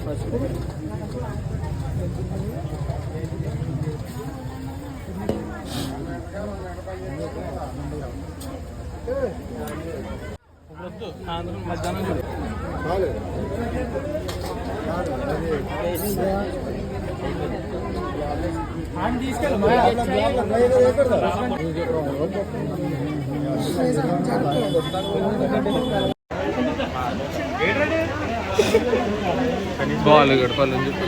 పసుపు వద్దు సాయంత్రం మధ్యాహ్నం చూడు బాల్ గడపాలని చెప్పి.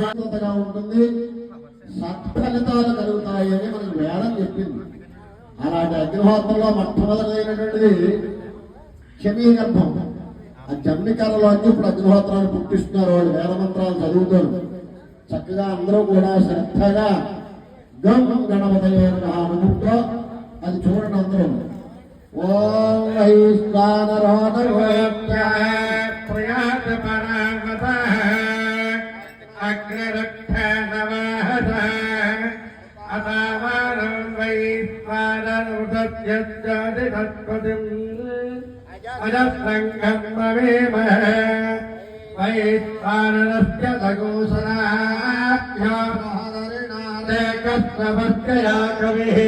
సంతగా ఉంటుంది సత్ఫలితాలు కలుగుతాయని మనకు వేదం చెప్పింది. అలాంటి అగ్నిహోత్రంలో మొట్టమొదటిదైనటువంటిది క్షమీగర్భం ఆ జమ్మికరలోంచి ఇప్పుడు అగ్నిహోత్రాలు పుట్టిస్తున్నారు. వాళ్ళు వేదమంత్రాలు చదువుతారు. చక్కగా అందరూ కూడా శ్రద్ధగా గం గణపతయే నమః అది చూడండి అందరూ. ఓం వైశ్వానరో ప్రయాత यच्चतिषत्पतिम् अजसङ्गम् भवेमहे वैश्वानरस्य सगोसनाभ्यामहदरिणादेकस्रवस्कया कविः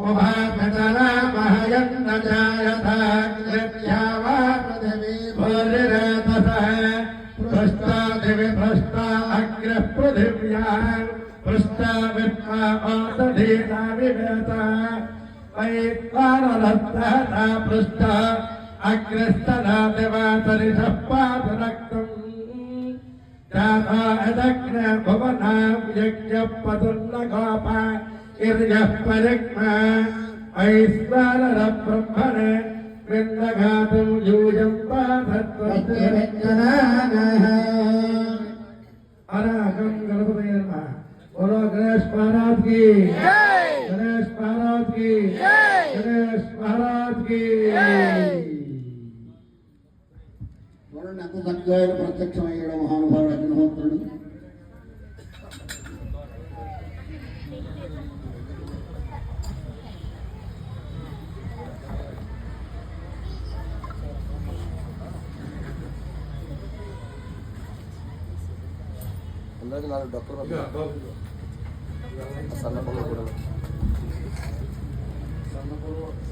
उभाभटरामहयन्न जायथाग्रभ्या वा पृथिवी भूरिरातसः पृष्टादिविभ्रष्टा अग्रः पृथिव्याः पृष्टा विप्रा औषधीना विवेता पृष्ठ अग्रस्तनादिवातरिषः पादरक्तम् जातादग्न भुवनां यज्ञपदुर्लघोप गिर्यः परिग्म। ऐश्वरब्रह्मणे वृन्दघातुं यूयं पाधत्वजनाः अराकं गणपतये नमः। बोलो गणेश महाराज की। నమ బోలో గణేష్ మహారాజ్ కి గణేష్ మహారాజ్ కి గణేష్ మహారాజ్ కి చూడండి ఎంత చక్కగా ప్రత్యక్షమయ్యాడు మహానుభావుడు అగ్నిహోత్రుడు అందరికి నాలుగు డబ్బులు సన్న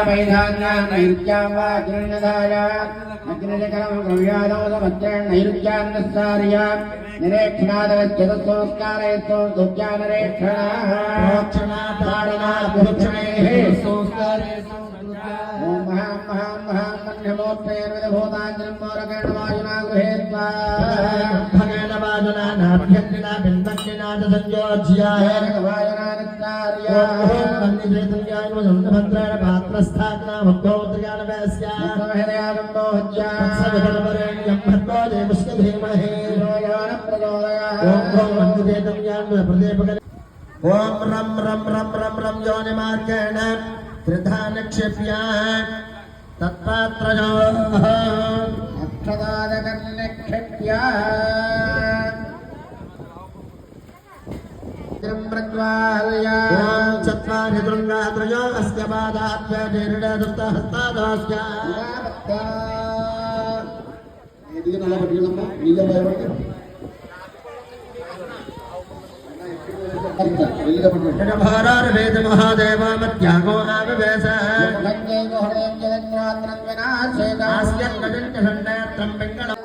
అగ్రేయామైధాన్యాన్నైరుత్యాం వా అగ్నిర్నధాయ అగ్నిరకరం గవ్యాదోదమత్యేన్నైరుత్యాన్నస్సార్య ओम रम रम रम रम रम योनिमार्गेण त्रिधा निक्षिप्य तत्पात्रजाः अक्षदादकन्निक्षिप्य चत्वारि दुर्गा त्रयो अस्य पादाभ्य निर्णय दत्तहस्तादास्य നീലപയവട്ടം वेद महादेव मत्यागो आविवेश जगन्नाथ विनाशेदास्यं गजन्त सन्नयत्रं पिङ्गलम्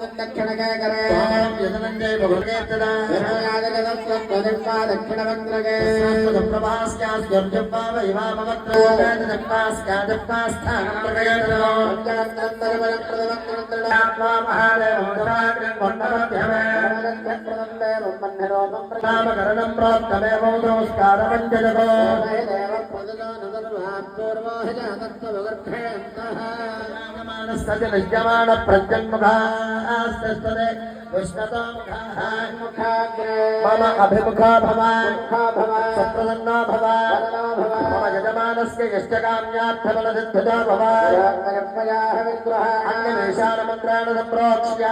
మహాదేవం ప్రోత్తమేమోస్కారమంజలో పూర్వోహిజాతత్వగర్భే అంతః ప్రజన్ముఖా मुखास्तस्तदे विष्णतो मुखान् मम अभिमुखा भव सुप्रसन्नो भव ध्यानस्य यष्टकाम्यार्थबलसिद्धितो भवान्यमेषानमन्त्राण सम्प्रोक्ष्य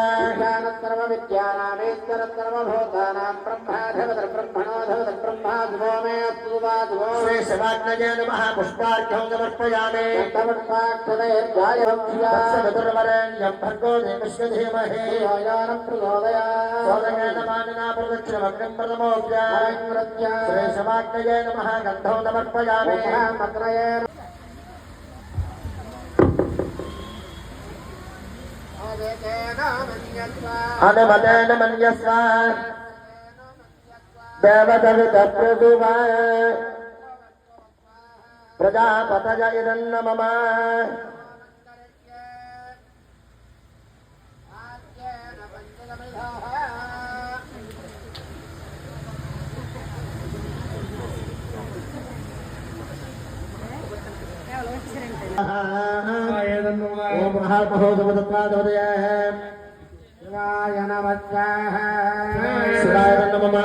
सर्वविद्यानामेतरसर्वभूतानां ब्रह्माधवद्ब्रह्मणोधवद्ब्रह्माध्वो मे अस्तुवाध्वो श्री शिवाग्नये नमः पुष्पार्घ्यं समर्पयामि चतुर्वरेण्यं भर्गो देवस्य धीमहि सोदयेनमानिना प्रदक्षिणमग्निं प्रथमोऽप्या श्री शिवाग्नये नमः गन्धौ समर्पयामि నారాయణ అనుమతేన మన్యస్వ దేవతృతువ ప్రజాపతజ ఇదన్నమ ओम महाबहोदवदत्वादवदय शिवाय नमः शिवाय नमः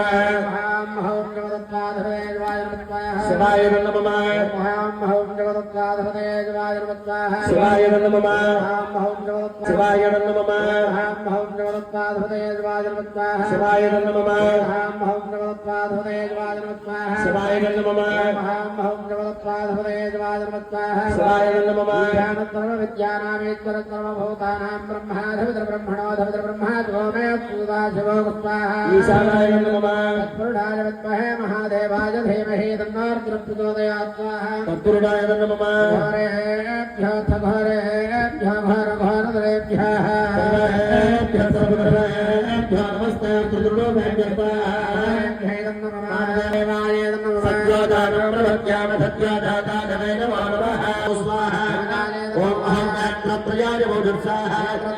महां हौं जगदत्पादभवे शिवाय नमः शिवाय नमः महां हौं जगदत्पादभवे शिवाय नमः शिवाय नमः महां हौं जगदत्पादभवे शिवाय नमः महां हौं जगदत्पादभवे शिवाय नमः शिवाय नमः महां हौं जगदत्पादभवे शिवाय नमः शिवाय नमः महां हौं जगदत्पादभवे शिवाय नमः शिवाय नमः ज्ञानधर्म विद्यानामेश्वरधर्म भूतानां ब्रह्माधवितर्ब्रह्मणोधवितर्ब्रह्म ब्रह्माण्डोमे पूदाशिवो स्वाहा ईशानाय नमः तत्पुरुषाय विद्महे महादेवाय धीमहि तन्नार्द्रप्रचोदयात् स्वाहा तत्पुरुषाय नमः घोरेभ्योऽथ घोरेभ्यो घोर घोरदरेभ्यः सर्वेभ्यः सर्वदरेभ्यो नमस्ते त्रिदुर्गोभ्यः स्वाहादेवाय नमः सत्योदानं प्रभत्याम सत्योदाता नमः स्वाहा ओम अहं प्रयाय भोजसाः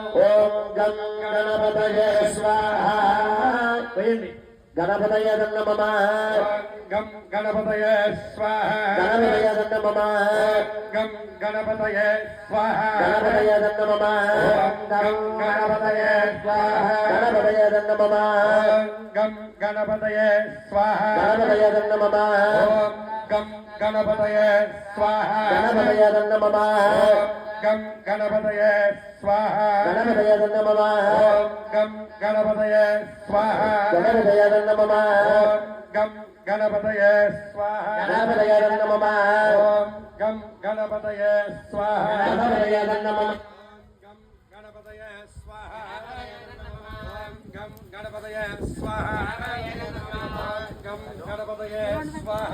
గణపతయ స్వాహ. వేయండి గణపతయ దన్న మమ గం గణపతయ స్వాహ. గణపతయ దన్న మమ గం గణపతయ స్వాహ. గణపతయ దన్న మమ గణపతయ స్వాహ. గణపతయ దన్న మమ గణపతయ స్వాహ. గణపతయ దన్న మమ గణపతయ స్వాహ. గణపతయ దన్న మమ గం గణపతయ స్వాహ గణపతయ నమః ఓం గం గణపతయ స్వాహ గణపతయ నమః ఓం గం గణపతయ స్వాహ గణపతయ నమః ఓం గం గణపతయ స్వాహ గణపతయ నమః గణపతయ స్వాహ గం గణపతయ స్వాహ గం గణపతయ స్వాహ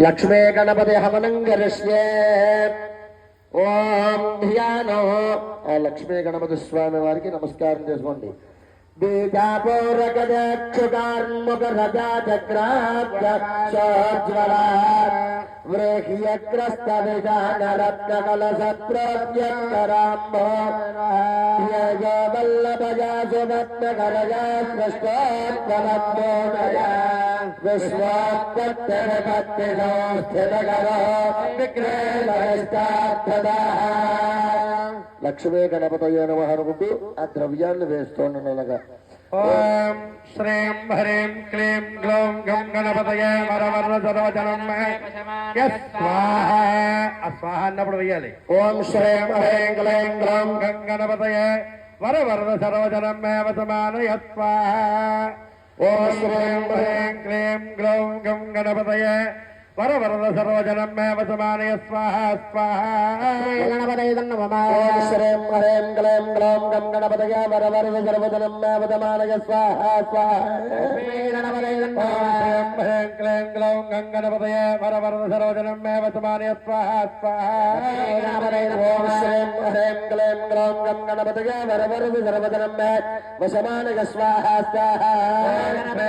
లక్ష్మీ గణపతి హవనం గరిష్యే ఓం ధ్యానో ఆ లక్ష్మీ గణపతి స్వామి వారికి నమస్కారం చేసుకోండి బీజాపూరకదక్షుకార్ముక రజా చక్రాజ్వరా ृष्टोत्तमत्मोदया विश्वात्पत्तिनो లక్ష్మీ గణపతయ్య నమ అనుకుంటూ ఆ ద్రవ్యాన్ని వేస్తోండగా ఓం శ్రీం హ్రీం క్లీం గ్లౌం గం గణపతయే వరవర సర్వజనం స్వాహ స్వాహ అన్నప్పుడు వెయ్యాలి ఓం శ్రీం హ్రీం క్లీం గ్లౌం గం గణపతయే వరవరద సర్వజనం మేవ సమానయ స్వాహ ఓం శ్రీం హ్రీం క్లీం గ్లౌం గం గణపతయే వరవరద సర్వజనం మేవ సమానయ స్వాహ స్వాహ హ్రీం క్లీం గ్లౌం గం గణపతయ వరవర సర్వజనం మే వదమానయ స్వాహ స్వాహ హ్రీం క్లీం గ్లౌం గం గణపతయే వరవరద సర్వజనం మేవ సమానయ స్వాహ స్వాహ శ్రీం హ్రీం క్లీం గ్లౌం గం గణపతయ వరవర సర్వజనం మే వశమానయ స్వాహ స్వాహ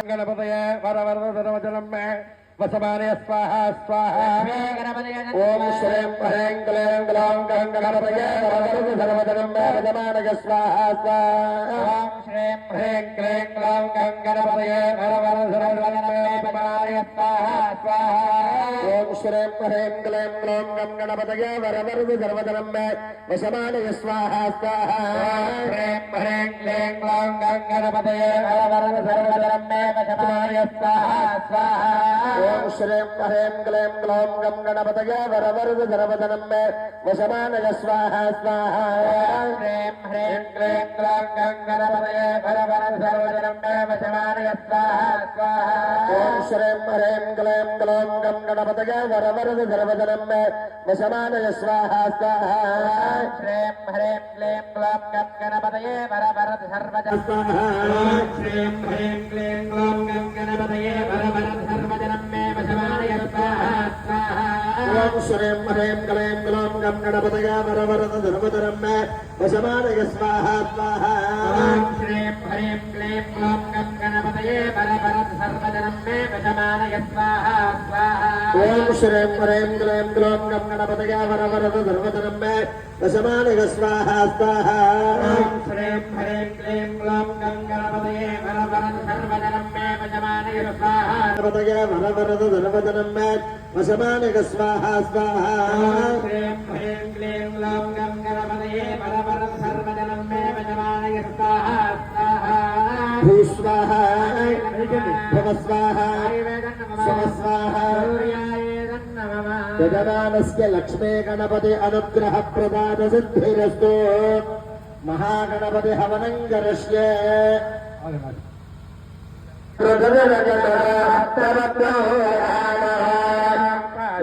గణపతయ వరవరద సర్వజనం మే वसमाने स्वाहा स्वाहा ओम श्रेम ह्रें क्लें ग्लां गं गणपतये वरदं सर्वदनं वरदमानग स्वाहा स्वाहा ओम श्रेम ह्रें क्लें ग्लां गं गणपतये वरदं सर्वदनं वरदमानग स्वाहा स्वाहा శ్రీం హ్రీం క్లీం గ్లౌం గం గణపతయ వరవర సర్వజనం మే వశమానయ స్వాహ స్వాహ హ్రీం హ్రీం క్లీం గ్లౌం గం గణపతయ వరవరద సర్వజనం మే వసమానయ స్వాహ స్వాహ ఓం శ్రీం హ్రీం క్లీం గ్లౌం గం గణపతయ వరవర సర్వజనం మే వశమానయ స్వాహ స్వాహ హ్రీం హ్రీం క్లీం గ్లౌం గం గణపతయ వరవరద సర్వజనం మే వసమానయ స్వాహ స్వాహ ఓం శ్రీం హ్రీం క్లీం గ్లౌం గం గణపతయ వరవర సర్వజనం మే వశమానయ స్వాహ స్వాహ శ్రీం హ్రీం క్లీం గ్లౌం గం గణపతయే వరవరద సర్వజనం శ్రీం హ్రీం క్లీం గం గణపతయే సర్వజనం మే స్వాహ స్వరేం హరేం కలయం కలం గం గణపతయా వరవరద ధనుమధరం మే వశమానయ స్వాహ స్వాహ శ్రీం హరేం క్లేం క్లోం గం గణపతయే వరవరద సర్వధనం మే వశమానయ స్వాహ స్వాహ ఓం శ్రీం హరేం క్లేం క్లోం గం గణపతయా వరవరద ధనుమధరం మే వశమానయ స్వాహ స్వాహ శ్రీం హరేం క్లేం క్లోం గం గణపతయే వరవరద సర్వధనం మే వశమానయ స్వాహ గణపతయే వరవరద ధనుమధరం మే వశమానగ స్వాహ స్వాహ భూస్వాహ భవస్వాహ సమస్వాహ యజమానస్య లక్ష్మీ గణపతి అనుగ్రహ ప్రదాన సిద్ధిరస్తు మహాగణపతి హవనంగరస్య ప్రజల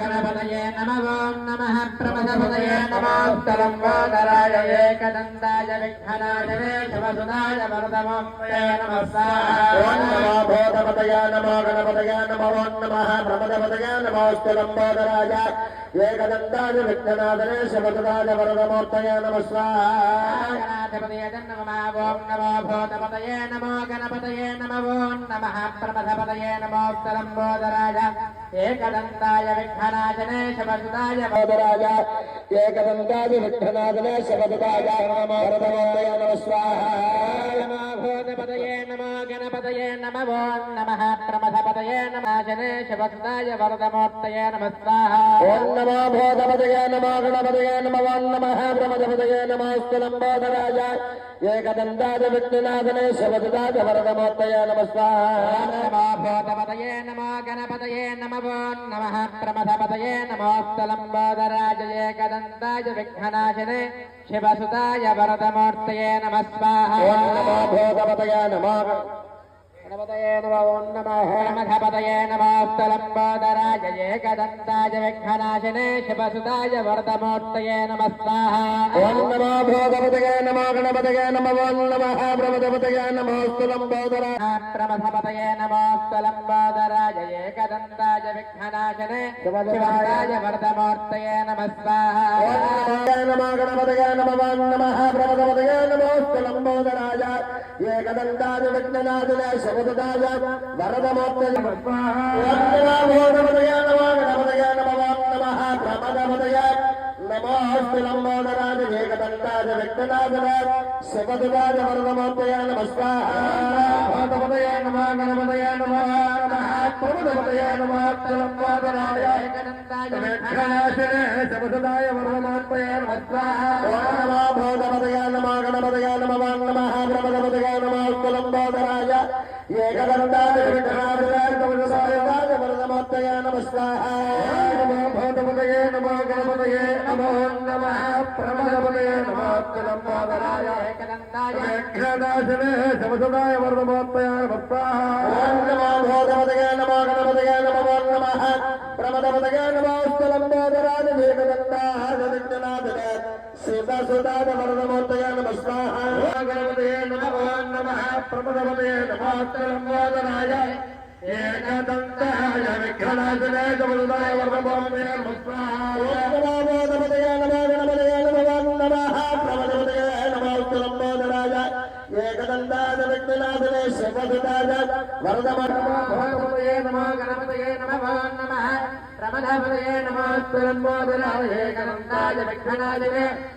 గణపతయ నమో నమ నమ నమోస్తు లంబోదరాజ ఏకదంతాయ వెంకటనాథనే శబదాయ వరదమూర్తయ నమ స్వాహ నమో ఏకదంతాయ విఘ్ననాశనే శివసుదాయ వరదమోక్తయే నమః ఓం నమో నమో నమో నమ లంబోదరాజ ఏకదంతాయ నమ స్వాహ ఓం నమో భూతపదయే నమో గణపతయే నమో నమః ప్రమథపదయే నమో స్థలంబోదరాయ ఏకదంతాయ విఘ్ననాశనే శివసుదాయ రాజ ఏకదంతాయ విఘ్ననాథనే శబదాయ వరదమూర్తయ నమ స్వాహ నమో భూతపదయే నమో గణపతయే నమో నమః ప్రమథపదయే నమాశనే శివసుదాయ వరదమూర్తయే నమ స్వాహ ఓం నమో భూతపదయ నమో గణపతయ నమో నమ ప్రమదపదయ నమోస్తు లంబోదరాజ ఏకదంతాది విఘ్ననాథనే శబదాయ వరదమూర్తయ నమ స్వాహ నమో భూతపదయే నమో గణపతయే నమో. నమః ప్రమథపదయే నమోస్తలంబోదరాజ ఏకదంతాయ విఘ్ననాశనే శివసుతాయ వరదమూర్తయే నమ స్వాహ ఓం నమో భూతపదయ నమో గణపతయే నమో నమః ప్రమథపదయే నమోస్తలంబోదరాజ ఏకదంతాయ విఘ్ననాశనే శివసుతాయ వరదమూర్తయే నమ స్వాహ ఓం నమో భూతపదయ నమో గణపతయ నమో నమ ప్రమదపదయ నమోస్తు లంబోదరాజ ప్రమథపతయే నమోస్తలంబోదరాజ ఏకదంతాయ విఘ్ననాశనే శివసుతాయ వరదమూర్తయే నమ స్వాహ నమో గణపతయ నమో లంబోదరాజ ఏకదంతాది విఘ్ననాథుల శబదాయ వరదమూర్తయ భూతపదయ నమో గణపతయ నమో నమ ప్రమదపదయ నమోస్తు లంబోదరాజ ఏకదంతాది విఘ్ననాథుల శబదాయ వరదమూర్తయ నమ స్వాహ నమో గణపతయ నమ ప్రమదపదయ నమోస్తు నమ నమ ప్రమదపదయ నమోస్తు లంబోదరాజ ఏకదంతాది విఘ్ననాథుల శబదాయ వరదమూర్తయ నమ స్వాహ నమో భూతపదయ నమో గణపతయ నమో నమ ప్రమదపదయ నమోస్తు లంబోదరాజ ఏకదంతాయ నమో భూతపదయ నమో గణపతయ నమో నమ ప్రమదపదయ నమోస్తు ఏకదంతాయ గణపతయ నమో. నమ ప్రమదపదయ నమోస్తు లంబోదరాజ ఏకదంతాద విఘ్ననాథుల శివసుదాయ వరదమూర్తయ నమో గణపతయే నమో నమః ప్రమథపదయే నమోస్తలంబోదరాయ ఏకదంతాయ విఘ్ననాశనే శివసుతాయ వరదమూర్తయే నమ స్వాహ ఓం నమో భోగవతయ నమో గణపతయ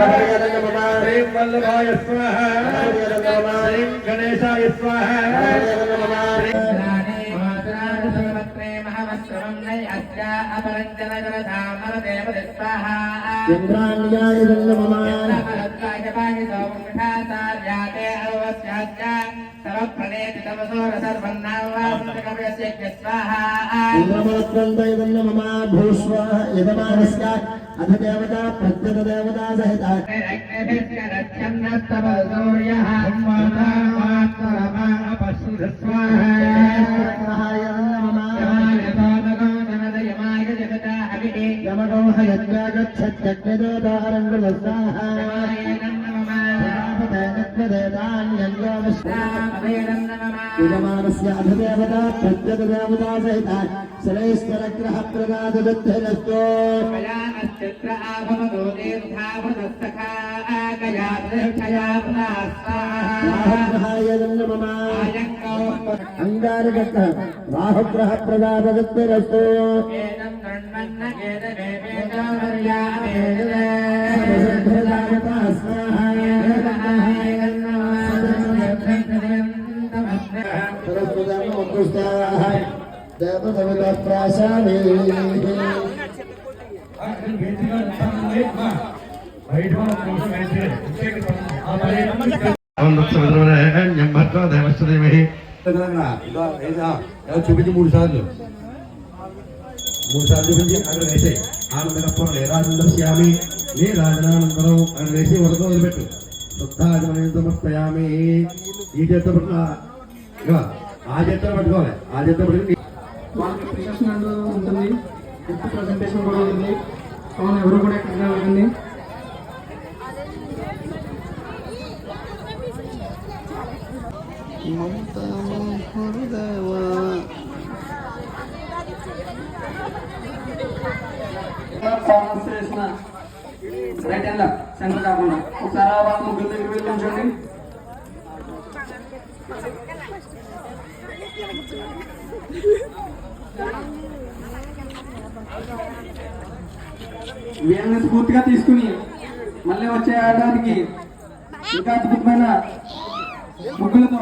స్వాహ శ్రీం వల్లభాయ స్వాహ. శ్రీం గణేశాయ స్వాహ. ఇంద్రాణ్యాయ ఇంద్రమాత్రంతో మమ భూష్వ యజమానస్య. అధ దేవత ప్రత్యత దేవతా సహిత యమగోహ యజమానస్య అధ దేవత ప్రత్యత ప్రదాదృద్ధరస్తో చిత్ర ఆభవతో దీర్ఘావృతస్థా గయా రాహుగ్రహాయ మమ అంగారగత రాహుగ్రహ ప్రదాదృద్ధరస్తో దేవతమిత్రాశామి చూపించి మూడు సార్లు మూడు సార్లు చూపించి అక్కడ వేసే ఆనందకప్పం లేరాజందర్శ్యామి నీ రాజనానందరం అని వేసి వరకు వదిలిపెట్టు శుద్ధాజమయం సమర్పయామి ఈ చేత పట్టుకో ఆ చేత పట్టుకోవాలి ఆ చేత పట్టుకుని వాళ్ళకి ప్రిసెషన్ అంటూ ఉంటుంది. గిఫ్ట్ ప్రజెంటేషన్ కూడా ఉంటుంది కావున ఎవరు కూడా ఎక్కడ వెళ్ళకండి రైట్ హ్యాండ్ సెంటర్ కాకుండా ఒకసారి వాళ్ళ ముగ్గురు దగ్గర వెళ్ళి ఉంచండి. స్ఫూర్తిగా తీసుకుని మళ్ళీ వచ్చే ఆడడానికి ఇంకా అద్భుతమైన ముగ్గులతో